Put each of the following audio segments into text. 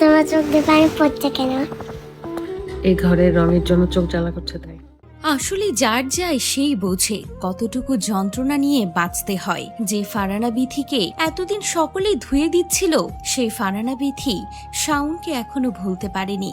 তোমার চোখ দিয়ে পানি পড়ছে কেন? এই ঘরের রঙের জন্য চোখ জ্বালা করছে তাই। আসলে যার যায় সেই বোঝে কতটুকু যন্ত্রণা নিয়ে বাঁচতে হয়। যে ফারানা বিথিকে এতদিন সকলে ধুয়ে দিচ্ছিল সেই ফারানা বিথি শাউনকে এখনও ভুলতে পারেনি।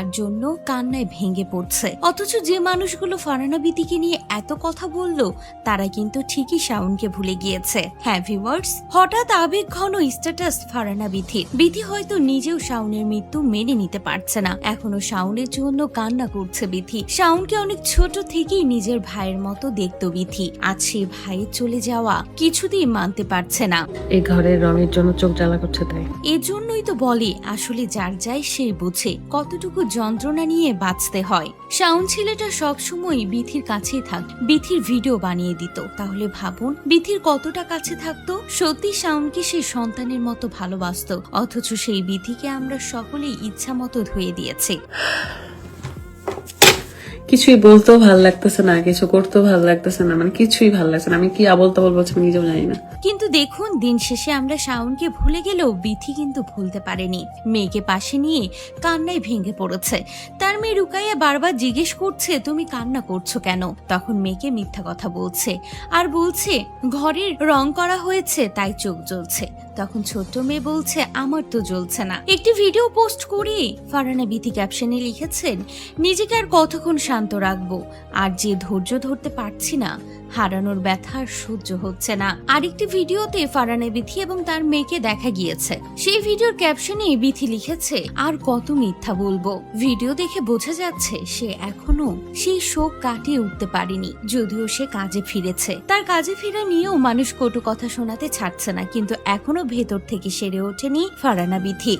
তার জন্য কান্নায় ভেঙে পড়ছে। অথচ যে মানুষগুলো ফারানা বিথিকে নিয়ে এত কথা বলল তারা কিন্তু ঠিকই শাউনকে ভুলে গিয়েছে। হ্যাঁ ভিউয়ার্স হঠাৎ আবেগ ঘন স্ট্যাটাস ফারানা বিথির। বিথি হয়তো নিজেও শাউনের মৃত্যু মেনে নিতে পারছে না। এখনও শাউনের জন্য কান্না করছে বিথি। শাউনকে অনেক ছোট থেকেই নিজের ভাইয়ের মতো দেখতো বিথি। আজ সে ভাইয়ের চলে যাওয়া কিছুতেই মানতে পারছে না। এই ঘরের রঙের জন্য চোখ জ্বালা করছে তাই। এজন্যই তো বলে আসলে যার যায় সে বুঝে। কতটুকু যন্ত্রণা নিয়ে বাঁচতে হয়। শাউন ছেলেটা সবসময় বিথির কাছেই থাক, বিথির ভিডিও বানিয়ে দিত। তাহলে ভাবুন, বিথির কতটা কাছে থাকতো? সত্যি শাউনকে সে সন্তানের মতো ভালোবাসত, অথচ সেই বিথিকে আমরা সকলেই ইচ্ছা মতো ধুয়ে দিয়েছি। কিছুই বলতেও ভালো লাগতেছে না, কিছু করতেও ভালো লাগতেছে না মানে কিছুই ভালো লাগছে না। আমি কি আবল তাবল বলছি আমি নিজেও জানি না। কিন্তু দেখুন, দিন শেষে আমরা শাওনকে ভুলে গেলেও বিথি কিন্তু ভুলতে পারেনি। মেয়েকে পাশে নিয়ে কান্নায় ভেঙে পড়েছে। তার মেয়ে রুকাইয়া বারবার জিজ্ঞেস করছে, তুমি কান্না করছ কেন? তখন মেয়েকে মিথ্যা কথা বলছে। আর বলছে, ঘরের রং করা হয়েছে, তাই চোখ জ্বলছে। তখন ছোট্ট মেয়ে বলছে, আমার তো জ্বলছে না। একটি ভিডিও পোস্ট করে। ফারানা বিথি ক্যাপশনে লিখেছেন, নিজেকে আর কতক্ষণ শান্ত রাখব? আর যে ধৈর্য ধরতে পারছি না, হারানোর ব্যথা সহ্য হচ্ছে না। আরেকটি ভিডিওতে ফারানে বিথি এবং তার মেয়েকে দেখা গিয়েছে। সেই ভিডিওর ক্যাপশনে বিথি লিখেছে, আর কত মিথ্যা বলব? ভিডিও দেখে বোঝা যাচ্ছে, সে এখনও সেই শোক কাটিয়ে উঠতে পারেনি, যদিও সে কাজে ফিরেছে। তার কাজে ফেরা নিয়েও মানুষ কটু কথা শোনাতে ছাড়ছে না, কিন্তু এখনও ভেতর থেকে সেরে ওঠেনি ফারানা বিথি।